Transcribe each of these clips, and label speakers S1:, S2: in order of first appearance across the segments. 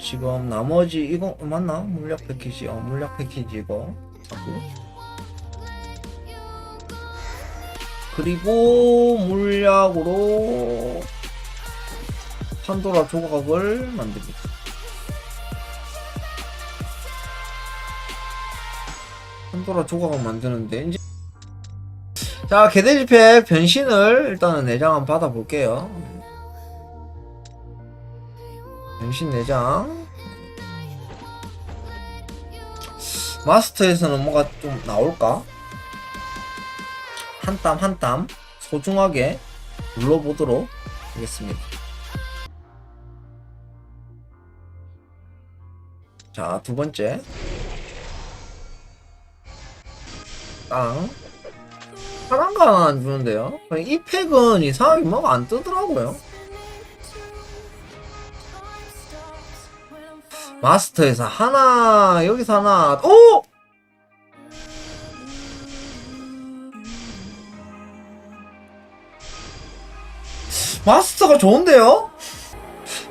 S1: 지금 나머지 이거 맞나? 물약 패키지 어 물약 패키지 이거 하고 그리고 물약으로 판도라 조각을 만듭니다. 판도라 조각을 만드는데 이제 자 개돼지팩 변신을 일단은 내장 한번 받아볼게요. 변신 내장 마스터에서는 뭐가 좀 나올까? 한 땀 한 땀 소중하게 눌러보도록 하겠습니다. 자, 두 번째. 땅. 파란 거 하나 안 주는데요? 이 팩은 이상하게 뭐가 안 뜨더라고요. 마스터에서 하나, 여기서 하나, 오! 마스터가 좋은데요?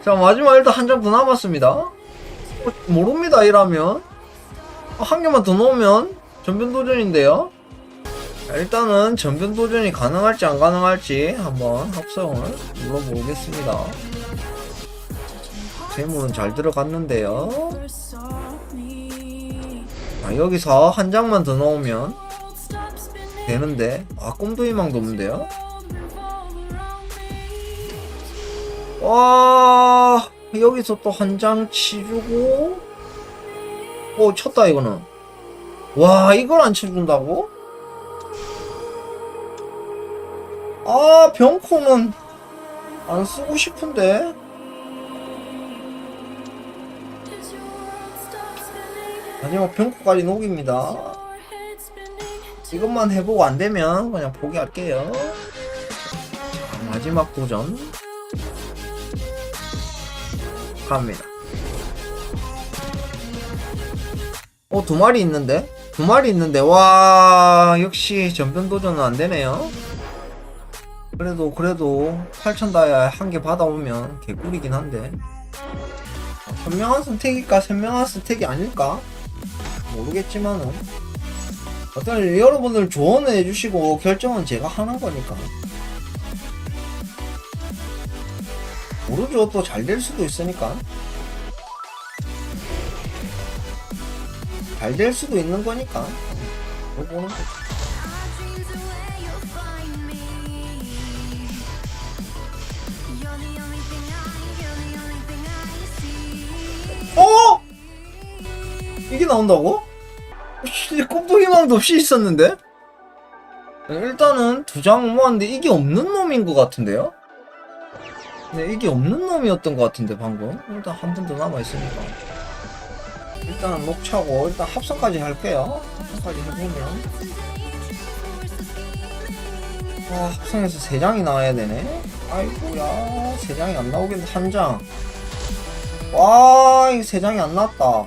S1: 자, 마지막 일단 한 장 더 남았습니다. 어, 모릅니다, 이라면. 어, 한 개만 더 넣으면 전변 도전인데요. 자, 일단은 전변 도전이 가능할지 안 가능할지 한번 합성을 눌러보겠습니다. 재물은 잘 들어갔는데요. 자, 여기서 한 장만 더 넣으면 되는데, 아, 꿈도 희망도 없는데요. 와, 여기서 또 한 장 치주고, 오, 쳤다, 이거는. 와, 이걸 안 쳐준다고? 아, 병코는 안 쓰고 싶은데. 마지막 병코까지 녹입니다. 이것만 해보고 안 되면 그냥 포기할게요. 자, 마지막 도전. 갑니다. 어, 두 마리 있는데? 두 마리 있는데, 와, 역시 전변 도전은 안 되네요. 그래도, 그래도, 8천 다이아 한 개 받아오면 개꿀이긴 한데. 현명한 선택일까? 현명한 선택이 아닐까? 모르겠지만은. 어떤 여러분들 조언을 해주시고 결정은 제가 하는 거니까. 모르죠. 또 잘 될 수도 있으니까. 잘 될 수도 있는 거니까. 보는 거지. 어? 이게 나온다고? 씨, 꿈도 희망도 없이 있었는데? 일단은 두 장 모았는데 이게 없는 놈인 것 같은데요? 네, 이게 없는 놈이었던 것 같은데 방금. 일단 한번더 남아있으니까. 일단은 녹차고 일단 합성까지 할게요. 합성까지 해보면. 아 합성해서 세 장이 나와야 되네. 아이고야 세 장이 안 나오겠네 한장와 이거 세 장이 안 나왔다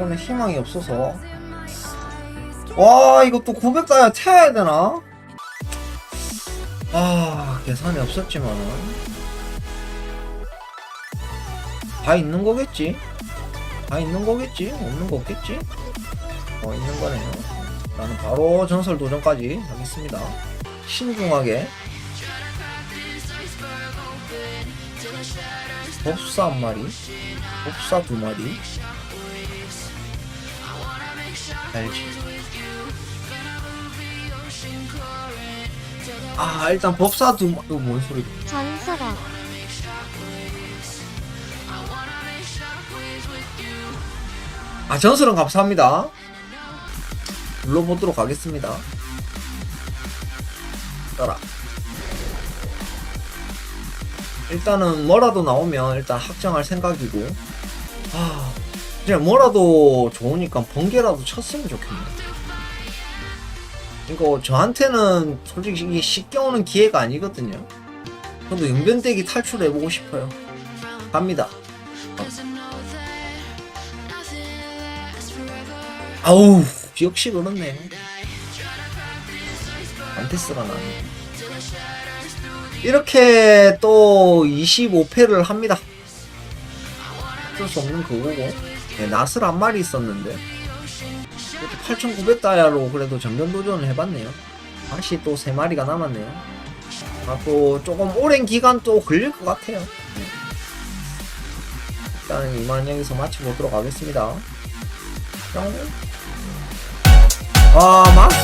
S1: 이거는 희망이 없어서 와 이거 또 900다야 태워야 되나? 아 계산이 없었지만은 다 있는 거겠지? 다 있는 거겠지? 없는 거 없겠지? 어 있는 거네요 나는 바로 전설 도전까지 하겠습니다 신중하게 법사 한 마리 법사 두 마리 알지. 아 일단 법사 두 마... 이거 뭔 소리
S2: 전설아.
S1: 아 전설은 감사합니다. 눌러보도록 하겠습니다. 떠라. 일단은 뭐라도 나오면 일단 확정할 생각이고. 아 이제 뭐라도 좋으니까 번개라도 쳤으면 좋겠네. 이거 저한테는 솔직히 이게 쉽게 오는 기회가 아니거든요. 저도 용변대기 탈출해보고 싶어요. 갑니다. 아우 역시 그렇네. 안테스가 나네. 이렇게 또 25패를 합니다. 어쩔 수 없는 그거고. 네, 낫을 한 마리 있었는데. 8,900 다이아로 그래도 전면 도전을 해봤네요. 다시 또 3마리가 남았네요. 아, 또 조금 오랜 기간 또 걸릴 것 같아요. 네. 일단 이만 여기서 마쳐보도록 하겠습니다. 뿅. 아, 되네.